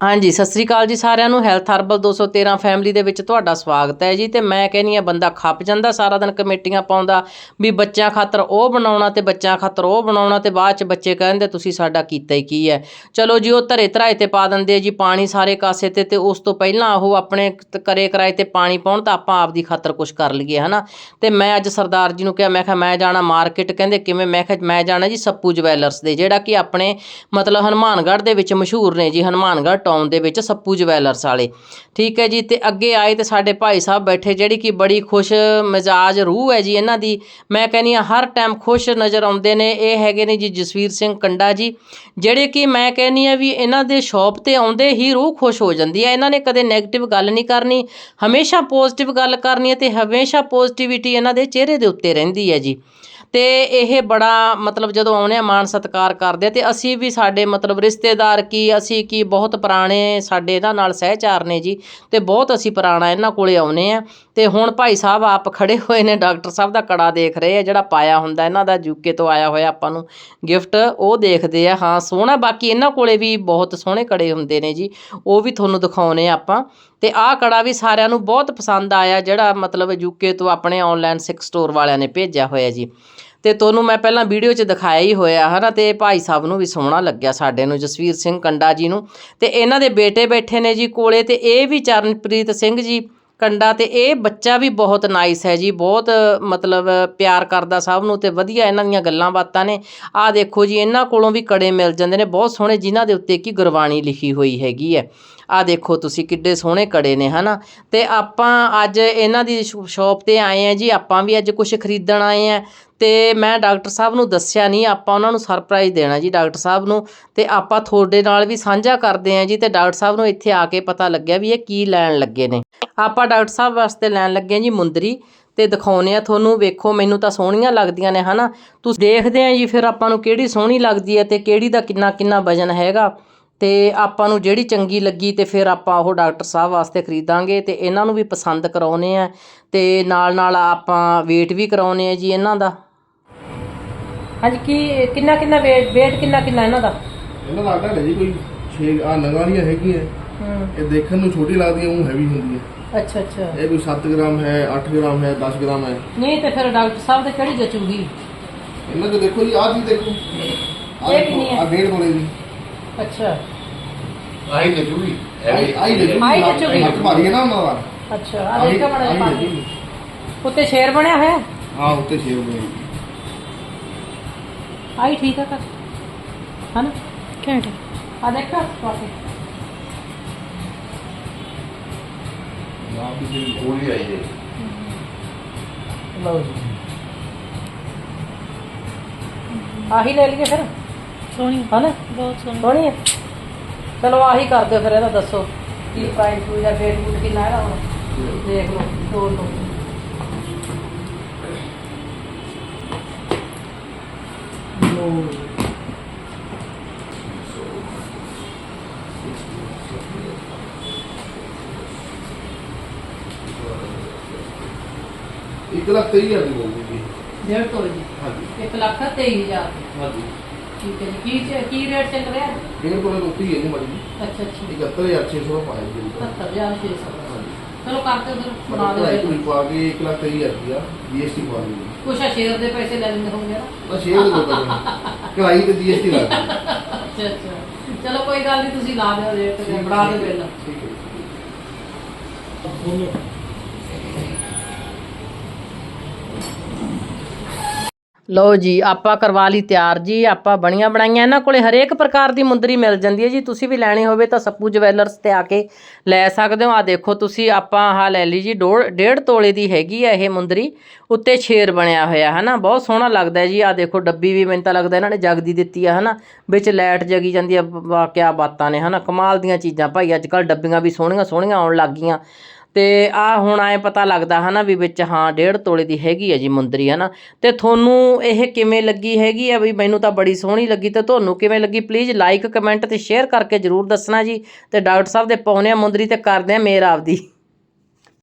ਹਾਂਜੀ, ਸਤਿ ਸ੍ਰੀ ਅਕਾਲ ਜੀ ਸਾਰਿਆਂ ਨੂੰ। ਹੈਲਥ ਹਰਬਲ 213 ਫੈਮਿਲੀ ਦੇ ਵਿੱਚ ਤੁਹਾਡਾ ਸਵਾਗਤ ਹੈ ਜੀ। ਤੇ ਮੈਂ ਕਹਿੰਨੀ ਆ ਬੰਦਾ ਖੱਪ ਜਾਂਦਾ ਸਾਰਾ ਦਿਨ ਕਮੇਟੀਆਂ ਪਾਉਂਦਾ ਵੀ ਬੱਚਿਆਂ ਖਾਤਰ ਉਹ ਬਣਾਉਣਾ ਤੇ ਬੱਚਿਆਂ ਖਾਤਰ ਉਹ ਬਣਾਉਣਾ ਤੇ ਬਾਅਦ ਚ ਬੱਚੇ ਕਹਿੰਦੇ, ਤੁਸੀਂ ਸਾਡਾ ਕੀਤਾ ਹੀ ਕੀ ਹੈ? ਚਲੋ ਜੀ, ਉਹ ਧਰੇ ਧਰਾਏ ਤੇ ਪਾ ਦਿੰਦੇ ਆ ਜੀ ਪਾਣੀ ਸਾਰੇ ਕਾਸੇ ਤੇ ਤੇ ਉਸ ਤੋਂ ਪਹਿਲਾਂ ਉਹ ਆਪਣੇ ਕਰੇ ਕਰਾਏ ਤੇ ਪਾਣੀ ਪਾਉਣ ਤਾਂ ਆਪਾਂ ਆਪਦੀ ਖਾਤਰ ਕੁਝ ਕਰ ਲਈਏ, ਹਨਾ? ਤੇ ਮੈਂ ਅੱਜ ਸਰਦਾਰ ਜੀ ਨੂੰ ਕਿਹਾ, ਮੈਂ ਕਿਹਾ, ਮੈਂ ਜਾਣਾ ਮਾਰਕੀਟ ਕਹਿੰਦੇ, ਕਿਵੇਂ? ਮੈਂ ਕਿਹਾ, ਮੈਂ ਜਾਣਾ ਜੀ ਸੱਪੂ ਜਵੈਲਰਸ ਦੇ, ਜਿਹੜਾ ਕਿ ਆਪਣੇ ਮਤਲਬ ਹਨੂਮਾਨਗੜ੍ਹ ਦੇ ਵਿੱਚ ਮਸ਼ਹੂਰ ਨੇ ਜੀ, ਹਨੂਮਾਨਗੜ੍ਹ। ਟਾਊਨ ਦੇ ਵਿੱਚ ਸੱਪੂ ਜਵੈਲਰਸ ਵਾਲੇ। ਠੀਕ ਹੈ ਜੀ, ਤੇ ਅੱਗੇ ਆਏ ਤੇ ਸਾਡੇ ਭਾਈ ਸਾਹਿਬ ਬੈਠੇ, ਜਿਹੜੀ ਕਿ ਬੜੀ ਖੁਸ਼ ਮਿਜਾਜ ਰੂਹ ਹੈ ਜੀ ਇਹਨਾਂ ਦੀ। ਮੈਂ ਕਹਿੰਨੀ ਆ ਹਰ ਟਾਈਮ ਖੁਸ਼ ਨਜ਼ਰ ਆਉਂਦੇ ਨੇ। ਇਹ ਹੈਗੇ ਨੇ ਜੀ ਜਸਵੀਰ ਸਿੰਘ ਕੰਡਾ ਜੀ, ਜਿਹੜੇ ਕਿ ਮੈਂ ਕਹਿੰਨੀ ਆ ਵੀ ਇਹਨਾਂ ਦੇ ਸ਼ੌਪ ਤੇ ਆਉਂਦੇ ਹੀ ਰੂਹ ਖੁਸ਼ ਹੋ ਜਾਂਦੀ ਹੈ। ਇਹਨਾਂ ਨੇ ਕਦੇ 네ਗੇਟਿਵ ਗੱਲ ਨਹੀਂ ਕਰਨੀ, ਹਮੇਸ਼ਾ ਪੋਜ਼ਿਟਿਵ ਗੱਲ ਕਰਨੀ ਹੈ ਤੇ ਹਮੇਸ਼ਾ ਪੋਜ਼ਿਟਿਵਿਟੀ ਇਹਨਾਂ ਦੇ ਚਿਹਰੇ ਦੇ ਉੱਤੇ ਰਹਿੰਦੀ ਹੈ ਜੀ। ਅਤੇ ਇਹ ਬੜਾ ਮਤਲਬ ਜਦੋਂ ਆਉਂਦੇ ਹਾਂ ਮਾਣ ਸਤਿਕਾਰ ਕਰਦੇ ਆ, ਤੇ ਅਸੀਂ ਵੀ ਸਾਡੇ ਮਤਲਬ ਰਿਸ਼ਤੇਦਾਰ ਕੀ, ਅਸੀਂ ਕੀ, ਬਹੁਤ ਪੁਰਾਣੇ ਸਾਡੇ ਇਹਨਾਂ ਨਾਲ ਸਹਿਚਾਰ ਨੇ ਜੀ ਅਤੇ ਬਹੁਤ ਅਸੀਂ ਪੁਰਾਣਾ ਇਹਨਾਂ ਕੋਲ ਆਉਂਦੇ ਹਾਂ ਅਤੇ ਹੁਣ ਭਾਈ ਸਾਹਿਬ ਆਪ ਖੜੇ ਹੋਏ ਨੇ, ਡਾਕਟਰ ਸਾਹਿਬ ਦਾ ਕੜਾ ਦੇਖ ਰਹੇ ਆ, ਜਿਹੜਾ ਪਾਇਆ ਹੁੰਦਾ ਇਹਨਾਂ ਦਾ ਯੂਕੇ ਤੋਂ ਆਇਆ ਹੋਇਆ ਆਪਾਂ ਨੂੰ ਗਿਫਟ, ਉਹ ਦੇਖਦੇ ਆ। ਹਾਂ, ਸੋਹਣਾ, ਬਾਕੀ ਇਹਨਾਂ ਕੋਲੇ ਵੀ ਬਹੁਤ ਸੋਹਣੇ ਕੜੇ ਹੁੰਦੇ ਨੇ ਜੀ, ਉਹ ਵੀ ਤੁਹਾਨੂੰ ਦਿਖਾਉਨੇ ਆ ਆਪਾਂ। ਤੇ ਆਹ ਕੜਾ ਵੀ ਸਾਰਿਆਂ ਨੂੰ ਬਹੁਤ ਪਸੰਦ ਆਇਆ, ਜਿਹੜਾ ਮਤਲਬ ਯੂਕੇ ਤੋਂ ਆਪਣੇ ਆਨਲਾਈਨ ਸਿਕ ਸਟੋਰ ਵਾਲਿਆਂ ਨੇ ਭੇਜਿਆ ਹੋਇਆ ਜੀ। ਤੇ ਤੁਹਾਨੂੰ ਮੈਂ ਪਹਿਲਾਂ ਵੀਡੀਓ 'ਚ ਦਿਖਾਇਆ ਹੀ ਹੋਇਆ ਹਨਾ ਤੇ ਭਾਈ ਸਾਹਿਬ ਨੂੰ ਵੀ ਸੋਹਣਾ ਲੱਗਿਆ ਸਾਡੇ ਨੂੰ, ਜਸਵੀਰ ਸਿੰਘ ਕੰਡਾ ਜੀ ਨੂੰ। ਤੇ ਇਹਨਾਂ ਦੇ ਬੇਟੇ ਬੈਠੇ ਨੇ ਜੀ ਕੋਲੇ, ਤੇ ਇਹ ਵੀ ਚਰਨਪ੍ਰੀਤ ਸਿੰਘ ਜੀ ਕੰਡਾ ਤੇ ਇਹ ਬੱਚਾ ਵੀ ਬਹੁਤ ਨਾਈਸ ਹੈ ਜੀ, ਬਹੁਤ, ਮਤਲਬ ਪਿਆਰ ਕਰਦਾ ਸਭ ਨੂੰ ਤੇ ਵਧੀਆ ਇਹਨਾਂ ਦੀਆਂ ਗੱਲਾਂ ਬਾਤਾਂ ਨੇ। ਆਹ ਦੇਖੋ ਜੀ, ਇਹਨਾਂ ਕੋਲੋਂ ਵੀ ਕੜੇ ਮਿਲ ਜਾਂਦੇ ਨੇ, ਬਹੁਤ ਸੋਹਣੇ ਜਿਨ੍ਹਾਂ ਦੇ ਉੱਤੇ ਕੀ ਗੁਰਬਾਣੀ ਲਿਖੀ ਹੋਈ ਹੈਗੀ ਹੈ। ਆ ਦੇਖੋ ਤੁਸੀਂ ਕਿੱਡੇ ਸੋਹਣੇ ਕੜੇ ਨੇ, ਹਨਾ? ਤੇ ਆਪਾਂ ਅੱਜ ਇਹਨਾਂ ਦੀ ਸ਼ਾਪ ਤੇ ਆਏ ਆ ਜੀ, ਆਪਾਂ ਵੀ ਅੱਜ ਕੁਝ ਖਰੀਦਣ ਆਏ ਆ ਅਤੇ ਮੈਂ ਡਾਕਟਰ ਸਾਹਿਬ ਨੂੰ ਦੱਸਿਆ ਨਹੀਂ, ਆਪਾਂ ਉਹਨਾਂ ਨੂੰ ਸਰਪ੍ਰਾਈਜ਼ ਦੇਣਾ ਜੀ ਡਾਕਟਰ ਸਾਹਿਬ ਨੂੰ ਅਤੇ ਆਪਾਂ ਤੁਹਾਡੇ ਨਾਲ ਵੀ ਸਾਂਝਾ ਕਰਦੇ ਹਾਂ ਜੀ ਅਤੇ ਡਾਕਟਰ ਸਾਹਿਬ ਨੂੰ ਇੱਥੇ ਆ ਕੇ ਪਤਾ ਲੱਗਿਆ ਵੀ ਇਹ ਕੀ ਲੈਣ ਲੱਗੇ ਨੇ। ਆਪਾਂ ਡਾਕਟਰ ਸਾਹਿਬ ਵਾਸਤੇ ਲੈਣ ਲੱਗੇ ਆ ਜੀ ਮੁੰਦਰੀ ਤੇ ਦਿਖਾਉਨੇ ਆ ਤੁਹਾਨੂੰ, ਵੇਖੋ ਮੈਨੂੰ ਤਾਂ ਸੋਹਣੀਆਂ ਲੱਗਦੀਆਂ ਨੇ, ਹਨਾ? ਤੁਸੀਂ ਦੇਖਦੇ ਆ ਜੀ ਫਿਰ ਆਪਾਂ ਨੂੰ ਕਿਹੜੀ ਸੋਹਣੀ ਲੱਗਦੀ ਹੈ ਤੇ ਕਿਹੜੀ ਦਾ ਕਿੰਨਾ ਕਿੰਨਾ ਵਜਨ ਹੈਗਾ। ਤੇ ਆਪਾਂ ਨੂੰ ਜਿਹੜੀ ਚੰਗੀ ਲੱਗੀ ਤੇ ਫਿਰ ਆਪਾਂ ਉਹ ਡਾਕਟਰ ਸਾਹਿਬ ਵਾਸਤੇ ਖਰੀਦਾਂਗੇ ਤੇ ਇਹਨਾਂ ਨੂੰ ਵੀ ਪਸੰਦ ਕਰਾਉਨੇ ਆ ਤੇ ਨਾਲ ਨਾਲ ਆਪਾਂ ਵੇਟ ਵੀ ਕਰਾਉਨੇ ਆ ਜੀ ਇਹਨਾਂ ਦਾ। ਹਾਂਜੀ ਕੀ ਕਿੰਨਾ ਕਿੰਨਾ ਵੇਟ ਵੇਟ ਕਿੰਨਾ ਕਿੰਨਾ ਇਹਨਾਂ ਦਾ? ਇਹਨਾਂ ਦਾ ਆਟਾ ਹੈ ਜੀ ਕੋਈ 6 ਆ ਨਗਾਲੀਆਂ ਹੈਗੀਆਂ। ਹੂੰ। ਇਹ ਦੇਖਣ ਨੂੰ ਛੋਟੀ ਲੱਗਦੀਆਂ ਉਹ ਹੈਵੀ ਹੁੰਦੀ ਹੈ ਅੱਛਾ ਅੱਛਾ। ਇਹ ਕੋਈ 7 ਗ੍ਰਾਮ ਹੈ 8 ਗ੍ਰਾਮ ਹੈ 10 ਗ੍ਰਾਮ ਹੈ। ਨਹੀਂ ਤੇ ਫਿਰ ਡਾਕਟਰ ਸਾਹਿਬ ਦੇ ਕਿਹੜੀ ਜਚੂਗੀ? ਇਹਨਾਂ ਦੇ ਦੇਖੋ ਜੀ ਆਹ ਚੀਜ਼ ਦੇਖੋ। ਇਹ ਕਿੰਨੀ ਹੈ? ਆ ਡੇਢ ਤੋਲੇ ਦੀ ਅੱਛਾ ਆਈ ਲੱਗੂਗੀ ਆਈ ਆਈ ਦੇਖੋ ਆਹੀ ਜਚੂਗੀ। ਹੱਥ ਮਾਰੀਏ ਨਾ ਉਹਨਾਂ ਦਾ ਅੱਛਾ ਆ ਆਹੀ- ਦੇਖੋ ਬੜਾ ਆਹੀ ਜਿਹਾ ਦੇਖੀ। ਉੱਤੇ ਸ਼ੇਰ ਬਣਿਆ ਹੋਇਆ ਹਾਂ ਉੱਤੇ ਛੇ ਹੋਏ ਆਈ ਠੀਕ ਆ ਕਰ ਹਨਾ ਘੈਂਟ ਆ ਦੇਖੋ ਕਾਫੀ ਨਾ ਕਿਸੇ ਗੋਲੀ ਆਈ ਹੈ ਲਓ ਜੀ ਆਹੀ ਲੈ ਲਈਏ ਫਿਰ ਸੋਹਣੀ ਹਨਾ? ਬਹੁਤ ਸੋਹਣੀ। ਸੋਹਣੀ ਹੈ ਚਲੋ ਆਹੀ ਕਰ ਦਿਓ ਫਿਰ ਇਹਦਾ ਦੱਸੋ। ਕੀ ਪ੍ਰਾਈਸ ਜਾਂ ਵੇਟ ਵੂਟ ਕਿੰਨਾ ਹੈਗਾ ਹੁਣ ਦੇਖ ਲਓ ਤੋਲ ਲਓ। ਜੀ। ਇੱਕ ਲੱਖ ਤੇਈ ਹਜ਼ਾਰ ਦੀ ਹੋਊਗੀ। ਡੇਢ ਤੋਲੇ ਜੀ। ਹਾਂਜੀ। 1 ਲੱਖ 23000 ਹਾਂਜੀ। ਠੀਕ ਹੈ ਜੀ। ਕੀ ਚ- ਕੀ ਰੇਟ ਚੱਲ ਰਿਹਾ? ਡੇਢ ਤੋਂ ਉੱਤੇ ਹੀ ਜੀ ਮੜੀ ਅੱਛਾ ਅੱਛਾ। 71600 ਪਾਇਆ ਜੀ। 77600 ਹਾਂਜੀ। ਚਲੋ ਕਰਦੇ ਉਧਰ ਬਣਾ ਬਣਾ ਦਿਓ। ਕੋਈ ਪਾ ਕੇ 1 ਲੱਖ ਤੇਈ ਹਜ਼ਾਰ ਰੁਪਇਆ ਜੀਐਸਟੀ ਪਾ ਦਿਓ ਕੁਛ ਆ ਸ਼ੇਅਰ ਦੇ ਪੈਸੇ ਲੈ ਲੈਂਦੇ ਹੋਣਗੇ ਨਾ। ਬਸ ਸ਼ੇਅਰ ਦੇ ਦੋ ਪੈਸੇ। ਕਢਾਈ ਤੇ ਜੀਐਸਟੀ ਲਾ ਦਿਓ। ਅੱਛਾ ਅੱਛਾ। ਚਲੋ ਕੋਈ ਗੱਲ ਨਹੀਂ ਤੁਸੀਂ ਲਾ ਦਿਓ ਰੇਟ ਤੇ ਬਣਾ ਦਿਓ ਬਿੱਲ। ਠੀਕ ਹੈ। ਲਓ ਜੀ, ਆਪਾਂ ਕਰਵਾ ਲਈ ਤਿਆਰ ਜੀ, ਆਪਾਂ ਬਣੀਆਂ ਬਣਾਈਆਂ, ਇਹਨਾਂ ਕੋਲੇ ਹਰੇਕ ਪ੍ਰਕਾਰ ਦੀ ਮੁੰਦਰੀ ਮਿਲ ਜਾਂਦੀ ਹੈ ਜੀ, ਤੁਸੀਂ ਵੀ ਲੈਣੀ ਹੋਵੇ ਤਾਂ ਸੱਪੂ ਜਵੈਲਰਸ ਤੇ ਆ ਕੇ ਲੈ ਸਕਦੇ ਹੋ। ਆ ਦੇਖੋ ਤੁਸੀਂ, ਆਪਾਂ ਆਹ ਲੈ ਲਈ ਜੀ ਡੋ- ਡੇਢ ਤੋਲੇ ਦੀ ਹੈਗੀ ਆ ਇਹ ਮੁੰਦਰੀ, ਉੱਤੇ ਸ਼ੇਰ ਬਣਿਆ ਹੋਇਆ ਹੈ ਨਾ ਬਹੁਤ ਸੋਹਣਾ ਲੱਗਦਾ ਜੀ ਆ ਦੇਖੋ, ਡੱਬੀ ਵੀ ਮੈਨੂੰ ਤਾਂ ਲੱਗਦਾ ਇਹਨਾਂ ਨੇ ਜਗਦੀ ਦਿੱਤੀ ਆ, ਹਨਾ, ਵਿੱਚ ਲਾਈਟ ਜਗੀ ਜਾਂਦੀ ਆ ਵਾਕਿਆ ਬਾਤਾਂ ਨੇ, ਹਨਾ, ਕਮਾਲ ਦੀਆਂ ਚੀਜ਼ਾਂ, ਭਾਈ ਅੱਜ ਕੱਲ ਡੱਬੀਆਂ ਵੀ ਸੋਹਣੀਆਂ ਸੋਹਣੀਆਂ ਆਉਣ ਲੱਗ ਗਈਆਂ। ਤੇ ਆ ਹੁਣ ਐ ਪਤਾ ਲੱਗਦਾ ਹਨਾ ਵੀ ਵਿੱਚ ਹਾਂ, ਡੇਢ ਤੋਲੇ ਦੀ ਹੈਗੀ ਹੈ ਜੀ ਮੁੰਦਰੀ, ਹਨਾ। ਤੇ ਤੁਹਾਨੂੰ ਇਹ ਕਿਵੇਂ ਲੱਗੀ ਹੈਗੀ ਆ ਵੀ ਮੈਨੂੰ ਤਾਂ ਬੜੀ ਸੋਹਣੀ ਲੱਗੀ ਤੇ ਤੁਹਾਨੂੰ ਕਿਵੇਂ ਲੱਗੀ? ਪਲੀਜ਼ ਲਾਈਕ ਕਮੈਂਟ ਤੇ ਸ਼ੇਅਰ ਕਰਕੇ ਜਰੂਰ ਦੱਸਣਾ ਜੀ। ਤੇ ਡਾਕਟਰ ਸਾਹਿਬ ਦੇ ਪਾਉਨੇ ਆ ਮੁੰਦਰੀ ਤੇ ਕਰਦੇ ਆ, ਮੇਰ ਆਪਦੀ।